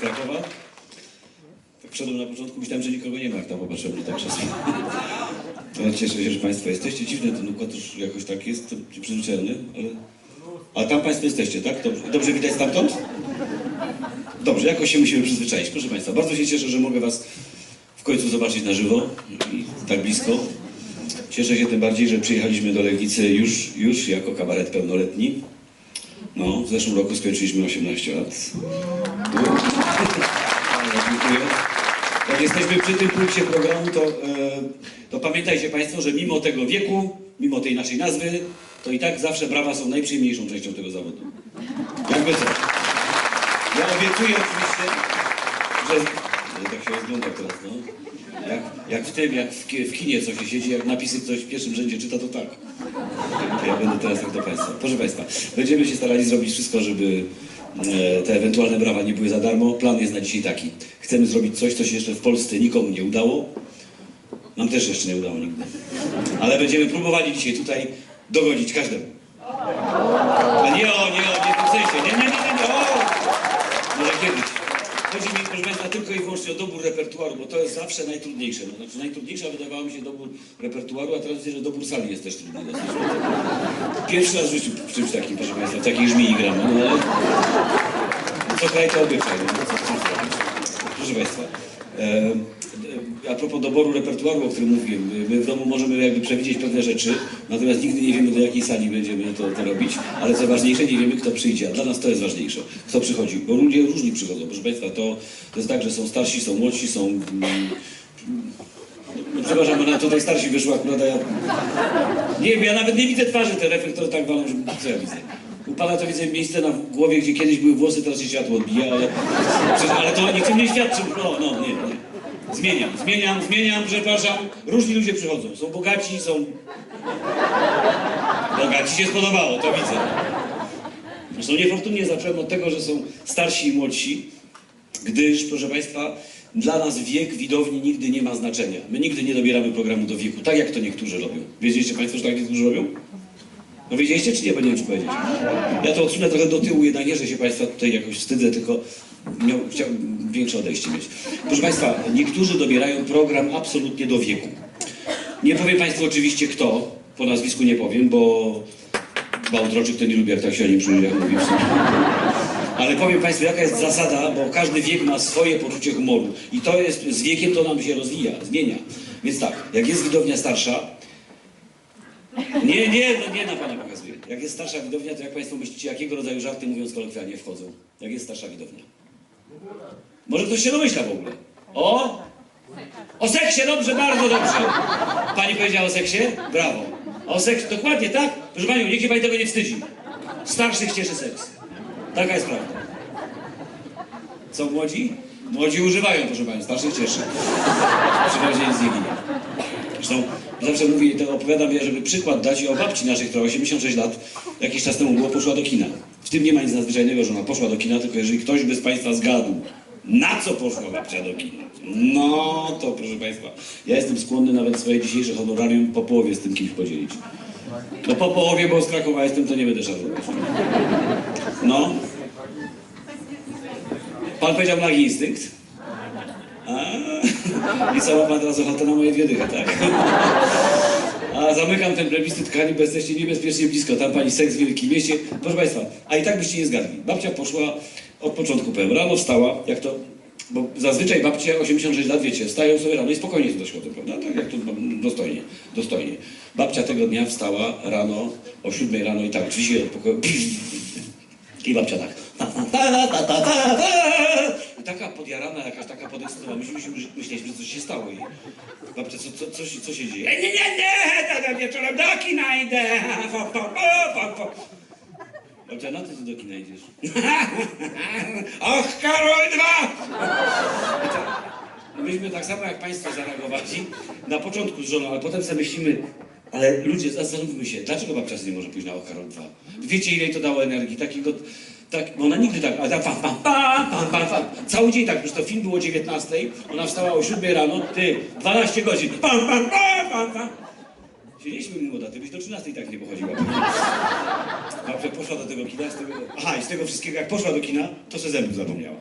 Krakowa. Tak wszedłem na początku, myślałem, że nikogo nie ma, jak tam popatrzyłem, tak czasem. Cieszę się, że Państwo jesteście. Dziwny ten układ już jakoś tak jest, przyzwyczajony, ale... A tam Państwo jesteście, tak? Dobrze, dobrze widać stamtąd? Dobrze, jakoś się musimy przyzwyczaić. Proszę Państwa, bardzo się cieszę, że mogę Was w końcu zobaczyć na żywo i tak blisko. Cieszę się tym bardziej, że przyjechaliśmy do Legnicy już, już jako kabaret pełnoletni. No, w zeszłym roku skończyliśmy 18 lat. Jak jesteśmy przy tym punkcie programu, to, e, to pamiętajcie Państwo, że mimo tego wieku, mimo tej naszej nazwy, to i tak zawsze brawa są najprzyjemniejszą częścią tego zawodu. Jakby co. Ja obiecuję oczywiście, że... Tak się rozgląda teraz, no. Jak, jak w tym, jak w, w kinie coś się siedzi, jak napisy ktoś w pierwszym rzędzie czyta, to tak. Ja będę teraz tak do Państwa. Proszę Państwa, będziemy się starali zrobić wszystko, żeby te ewentualne brawa nie były za darmo. Plan jest na dzisiaj taki. Chcemy zrobić coś, co się jeszcze w Polsce nikomu nie udało. Nam też jeszcze nie udało nigdy. Ale będziemy próbowali dzisiaj tutaj dogodzić każdemu. A nie o, nie o, nie w tym sensie. Nie, nie, nie, nie, nie. O! Może kiedyś. Chodzi mi, proszę Państwa, tylko i wyłącznie o dobór repertuaru, bo to jest zawsze najtrudniejsze. No, znaczy najtrudniejsza wydawało mi się dobór repertuaru, a teraz widzę, że dobór sali jest też trudny. Pierwszy raz w życiu w czymś takim, proszę Państwa, w takiej żmii gram. No, ale... Co kraj to obyczaj. No? Proszę Państwa, e, a propos doboru repertuaru, o którym mówiłem, my w domu możemy jakby przewidzieć pewne rzeczy, natomiast nigdy nie wiemy, do jakiej sali będziemy to, to robić, ale co ważniejsze, nie wiemy, kto przyjdzie, a dla nas to jest ważniejsze, kto przychodzi, bo ludzie różni przychodzą, proszę Państwa, to, to jest tak, że są starsi, są młodsi, są... Mm, no, przepraszam, ona tutaj starsi wyszła akurat, a ja... Nie wiem, ja nawet nie widzę twarzy, te reflektory tak walą, że co ja widzę? U Pana to widzę miejsce na głowie, gdzie kiedyś były włosy, teraz się światło odbija, ale, przecież- ale to niczym nie świadczy. No, no, nie, nie. Zmieniam, zmieniam, zmieniam, przepraszam. Różni ludzie przychodzą. Są bogaci, są... Bogaci się spodobało, to widzę. Zresztą niefortunnie zacząłem od tego, że są starsi i młodsi, gdyż, proszę Państwa, dla nas wiek widowni nigdy nie ma znaczenia. My nigdy nie dobieramy programu do wieku, tak jak to niektórzy robią. Wiedzieliście Państwo, że tak niektórzy robią? No wiedzieliście, czy nie? Bo nie wiem, czy powiedzieć. Ja to odsunę trochę do tyłu, jednak nie, że się Państwa tutaj jakoś wstydzę, tylko miał, chciałbym większe odejście mieć. Proszę Państwa, niektórzy dobierają program absolutnie do wieku. Nie powiem Państwu oczywiście kto, po nazwisku nie powiem, bo Bałtroczyk to nie lubi, jak tak się o nim przy ludziach mówi. w sumie. Ale powiem Państwu, jaka jest zasada, bo każdy wiek ma swoje poczucie humoru. I to jest, z wiekiem to nam się rozwija, zmienia. Więc tak, jak jest widownia starsza, nie, nie, no nie na Pana pokazuję. Jak jest starsza widownia, to jak Państwo myślicie, jakiego rodzaju żarty, mówiąc kolokwialnie, wchodzą? Jak jest starsza widownia? Może ktoś się domyśla w ogóle. O! O seksie, dobrze, bardzo dobrze. Pani powiedziała o seksie? Brawo. O seksie, dokładnie tak? Proszę Panią, niech się Pani tego nie wstydzi. Starszych cieszy seks. Taka jest prawda. Co młodzi? Młodzi używają, proszę Pani, starszych cieszy. Przy razie nic nie ginie. Zresztą zawsze mówię, to opowiadam, ja, żeby przykład dać o babci naszej, która 86 lat jakiś czas temu było, poszła do kina. W tym nie ma nic nadzwyczajnego, że ona poszła do kina, tylko jeżeli ktoś by z Państwa zgadł, na co poszła babcia do kina. No to proszę Państwa, ja jestem skłonny nawet swoje dzisiejsze honorarium po połowie z tym kimś podzielić. No po połowie, bo z Krakowa jestem, to nie będę szarżować. No. Pan powiedział nagi instynkt? A, I co, ma pan teraz ochotę na moje dwie dychy, tak? A zamykam ten plebiscyt, kochani, bo jesteście niebezpiecznie blisko. Tam pani seks w Wielkim Mieście. Proszę Państwa, a i tak byście nie zgadli. Babcia poszła od początku powiem. Rano wstała, jak to... Bo zazwyczaj babcie 86 lat, wiecie, wstają sobie rano i spokojnie się doświadczą, prawda? Tak jak to no, dostojnie, dostojnie. Babcia tego dnia wstała rano, o 7 rano i tak, drzwi się pokoju... I babcia tak. Ta, ta, ta, ta, ta, ta, ta. I taka podjarana, jakaś taka podekscytowana. Myśmy myśleliśmy, że coś się stało. I babcia, co, co, co, co się dzieje? Nie, nie, nie, nie, wieczorem do kina idę. Fa, fa. Babcia, no ty co do kina idziesz? Och, Karol dwa! Myśmy tak samo jak Państwo zareagowali na początku z żoną, ale potem sobie myślimy, ale ludzie, zastanówmy się, dlaczego babcia nie może pójść na Okarol 2? Wiecie, ile to dało energii? Takiego, tak, bo ona nigdy tak, ale tak pam, pam, pam, pam, pam. Cały dzień tak, przecież to film było o 19, ona wstała o 7 rano, ty, 12 godzin, pam, pam, pam, pam, pam. Siedzieliśmy młoda, ty byś do 13 i tak nie pochodziła. Babcia poszła do tego kina, z tego, aha, i z tego wszystkiego, jak poszła do kina, to se zębów zapomniała.